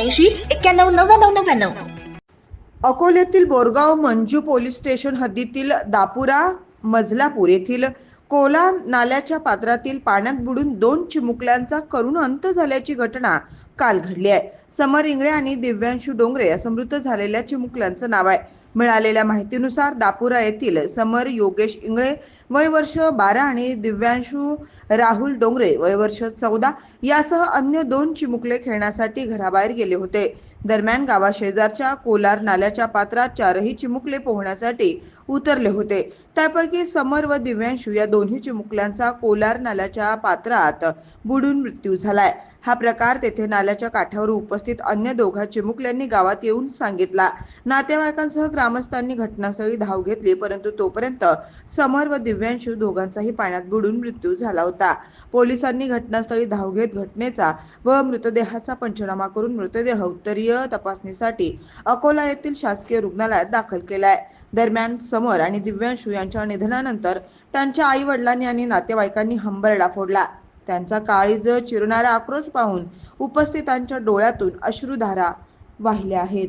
ब्याऐंशी एक्क्याण्णव नव्याण्णव नव्याण्णव. अकोल्यातील बोरगाव मंजू पोलीस स्टेशन हद्दीतील दापुरा मजलापूर येथील कोला नाल्याच्या पात्रातील पाण्यात बुडून दोन चिमुकल्यांचा करुण अंत झाल्याची घटना काल घडली आहे. समर इंगळे आणि दिव्यांशू डोंगरे असं मृत झालेल्या चिमुकल्यांचं नाव आहे. मिळालेल्या माहितीनुसार दापुरा येथील समर योगेश इंगळे वय वर्ष बारा आणि दिव्यांशू राहुल डोंगरे वय वर्ष चौदा यासह अन्य दोन चिमुकले खेळण्यासाठी घराबाहेर गेले होते. दरम्यान गावाशेजारच्या कोलार नाल्याच्या पात्रात चारही चिमुकले पोहण्यासाठी उतरले होते. त्यापैकी समर व दिव्यांशू या दोन्ही चिमुकल्यांचा कोलार नाल्याच्या पात्रात बुडून मृत्यू झालाय. हा प्रकार तेथे नाल्याच्या काठावर उपस्थित अन्य दोघा चिमुकल्यांनी गावात येऊन सांगितला. नातेवाईकांसह ग्रामस्थांनी घटनास्थळी धाव घेतली परंतु तोपर्यंत समर व दिव्यांशू दोघांचाही पाण्यात बुडून मृत्यू झाला होता. पोलिसांनी घटनास्थळी धाव घेत घटनेचा व मृतदेहाचा पंचनामा करून मृतदेह उत्तरीय तपासणीसाठी अकोला येथील शासकीय रुग्णालयात दाखल केलाय. दरम्यान समर आणि दिव्यांशू यांच्या निधनानंतर त्यांच्या आई वडिलांनी आणि नातेवाईकांनी हंबरडा फोडला. त्यांचा काळीज चिरणारा आक्रोश पाहून उपस्थितांच्या डोळ्यातून अश्रुधारा वाहिल्या आहेत.